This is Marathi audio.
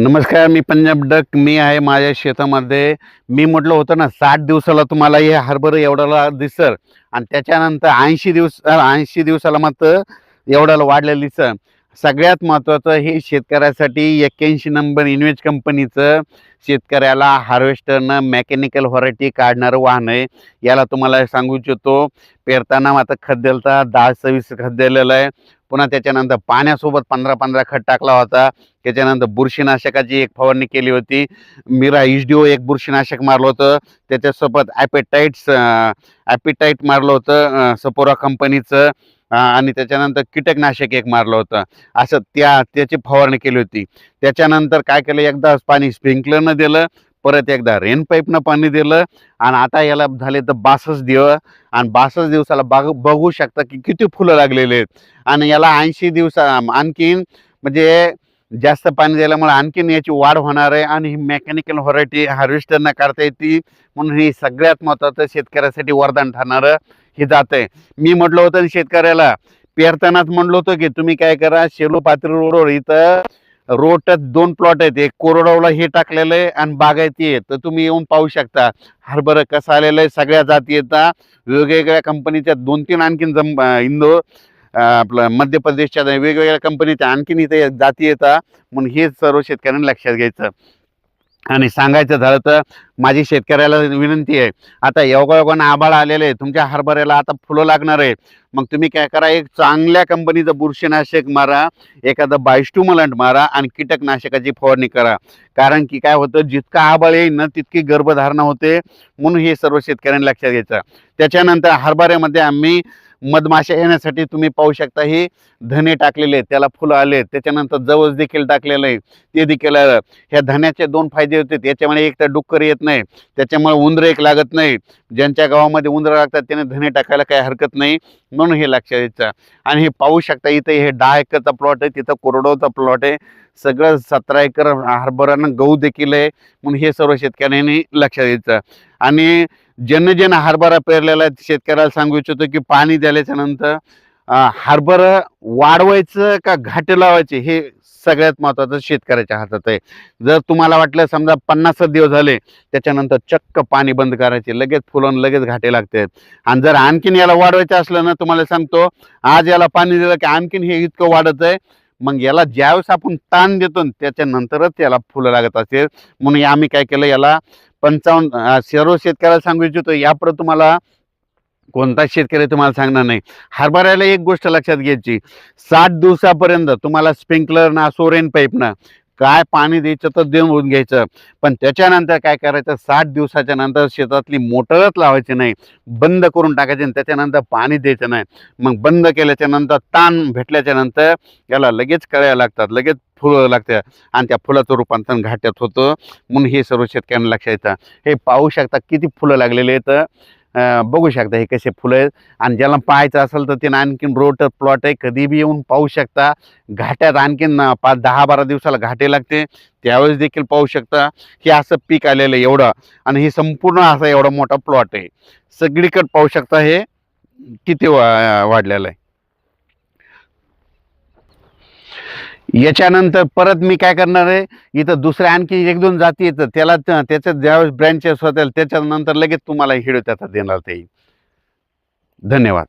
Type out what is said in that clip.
नमस्कार मी पंजाब डक मी आहे माझ्या शेतामध्ये. मी म्हटलं होतं ना साठ दिवसाला तुम्हाला हे हरभरा एवढ्याला दिसर आणि त्याच्यानंतर ऐंशी दिवस ऐंशी दिवसाला मात्र एवढ्याला वाढलेलं दिसर सगळ्यात महत्त्वाचं हे शेतकऱ्यासाठी एक्क्याऐंशी नंबर इन्व्हेस्ट कंपनीचं शेतकऱ्याला हार्वेस्टरनं मेकॅनिकल व्हरायटी काढणारं वाहन आहे. याला तुम्हाला सांगू इच्छितो पेरताना आता खत दहा सव्वीस खत दिलेलं आहे. पुन्हा त्याच्यानंतर पाण्यासोबत पंधरा पंधरा खत टाकला होता. त्याच्यानंतर बुरशीनाशकाची एक फवारणी केली होती. मिरा ओ एक बुरशीनाशक मारलं होतं. त्याच्यासोबत ॲपेटाईट्स ॲपिटाईट मारलं होतं सपोरा कंपनीचं आणि त्याच्यानंतर कीटकनाशक एक मारलं होतं. असं त्या त्याची फवारणी केली होती. त्याच्यानंतर काय केलं? एकदा पाणी स्प्रिंकलरनं दिलं परत एकदा रेन पाईपनं पाणी दिलं आणि आता याला झाले तर बासष्ट दिवस. आणि बासष्ट दिवसाला बाग बघू शकता की किती फुलं लागलेले आहेत. आणि याला ऐंशी दिवसा आणखीन म्हणजे जास्त पाणी दिल्यामुळे आणखीन याची वाढ होणार आहे आणि ही मेकॅनिकल व्हरायटी हार्वेस्टरनं काढता येते. म्हणून ही सगळ्यात महत्त्वाचं शेतकऱ्यासाठी वरदान ठरणारं हे जात आहे. मी म्हटलं होतं शेतकऱ्याला पेरतानाच म्हटलं होतं की तुम्ही काय करा शेलू पात्री रोडवर इथं रोडच दोन प्लॉट आहेत. एक कोरडवला हे टाकलेलं आहे आणि बागायती आहे तर तुम्ही येऊन पाहू शकता. हरभरं कसं आलेलं आहे सगळ्या जाती येतात वेगवेगळ्या कंपनीच्या दोन तीन आणखीन जम इंदोर आपलं मध्य प्रदेशच्या वेगवेगळ्या कंपनीच्या आणखीन इथे जाती येतात. म्हणून हे सर्व शेतकऱ्यांनी लक्षात घ्यायचं. आणि सांगायचं झालं तर माझी शेतकऱ्याला विनंती आहे. आता योगा योगानं आभाळ आलेले आहे. तुमच्या हरभऱ्याला आता फुलं लागणार आहे. मग तुम्ही काय करा एक चांगल्या कंपनीचं बुरशीनाशक मारा एखादं बायस्टू मलंट मारा आणि कीटकनाशकाची फवारणी करा. कारण की काय होतं जितका आभाळ येईल ना तितकी गर्भधारणा होते. म्हणून हे सर्व शेतकऱ्यांनी लक्षात घ्यायचं. त्याच्यानंतर हरभऱ्यामध्ये आम्ही मधमाशा येण्यासाठी तुम्ही पाहू शकता हे धने टाकलेले आहेत. त्याला फुलं आले त्याच्यानंतर जवस देखील टाकलेलं आहे. ते देखील आलं. ह्या धन्याचे दोन फायदे होते. याच्यामुळे एक तर डुक्कर येत नाही. नाही. त्याच्यामुळे उंदरं एक लागत नाही. ज्यांच्या गावामध्ये उंदरं लागतात त्याने धने टाकायला काही हरकत नाही. म्हणून हे लक्षात द्यायचं आणि हे पाहू शकता इथं हे दहा एकरचा प्लॉट आहे तिथं कोरडोचा प्लॉट आहे. सगळं सतरा एकर हरभरानं गहू देखील आहे. म्हणून हे सर्व शेतकऱ्यांनी लक्षात द्यायचं आणि ज्यांना ज्यांना हरभरा पेरलेला शेतकऱ्याला सांगू इच्छितो की पाणी दिल्याच्या नंतर हरभरा वाढवायचं का घाटे लावायचे हे सगळ्यात महत्त्वाचं शेतकऱ्याच्या हातात आहे. जर तुम्हाला वाटलं समजा पन्नास दिवस झाले त्याच्यानंतर चक्क पाणी बंद करायचे लगेच फुलं लगेच घाटे लागतात. आणि जर आणखीन याला वाढवायचं असलं ना तुम्हाला सांगतो आज याला पाणी दिलं की आणखीन हे इतकं वाढत आहे मग याला ज्यावेळेस आपण ताण देतो त्याच्यानंतरच याला फुलं लागत असेल म्हणून आम्ही काय केलं याला पंचावन्न सर्व शेतकऱ्याला सांगू इच्छितो यापुढे तुम्हाला कोणता शेतकरी तुम्हाला सांगणार नाही. हरभऱ्याला एक गोष्ट लक्षात घ्यायची. साठ दिवसापर्यंत तुम्हाला स्प्रिंकलर ना सोरेन पाईपनं काय पाणी द्यायचं तर देऊन घ्यायचं. पण त्याच्यानंतर काय करायचं? साठ दिवसाच्या नंतर शेतातली मोटरच लावायची नाही. बंद करून टाकायची आणि त्याच्यानंतर पाणी द्यायचं नाही. मग बंद केल्याच्यानंतर ताण भेटल्याच्या नंतर याला लगेच कळ्या लागतात लगेच फुलं लागतात आणि त्या फुलाचं रूपांतरण घाट्यात होतं. म्हणून हे सर्व शेतकऱ्यांना लक्षात येतं. हे पाहू शकता किती फुलं लागलेले आहेत. बघू शकता हे कसे फुलं आहेत. आणि ज्याला पाहायचं असेल तर त्यानं आणखीन रोटर प्लॉट आहे. कधी बी येऊन पाहू शकता. घाट्यात आणखीन पाच दहा बारा दिवसाला घाटे लागते. त्यावेळेस देखील पाहू शकता. हे असं पीक आलेलं आहे एवढं. आणि हे संपूर्ण असा एवढा मोठा प्लॉट आहे. सगळीकडे पाहू शकता हे किती वा वाढलेलं आहे. याच्यानंतर परत मी काय करणार आहे? इथं दुसऱ्या आणखी एक दोन जाती येतं त्याला त्याच्या ज्यावेळेस ब्रँचेस होतील त्याच्यानंतर लगेच तुम्हाला हिडो त्याचा देणार ते धन्यवाद.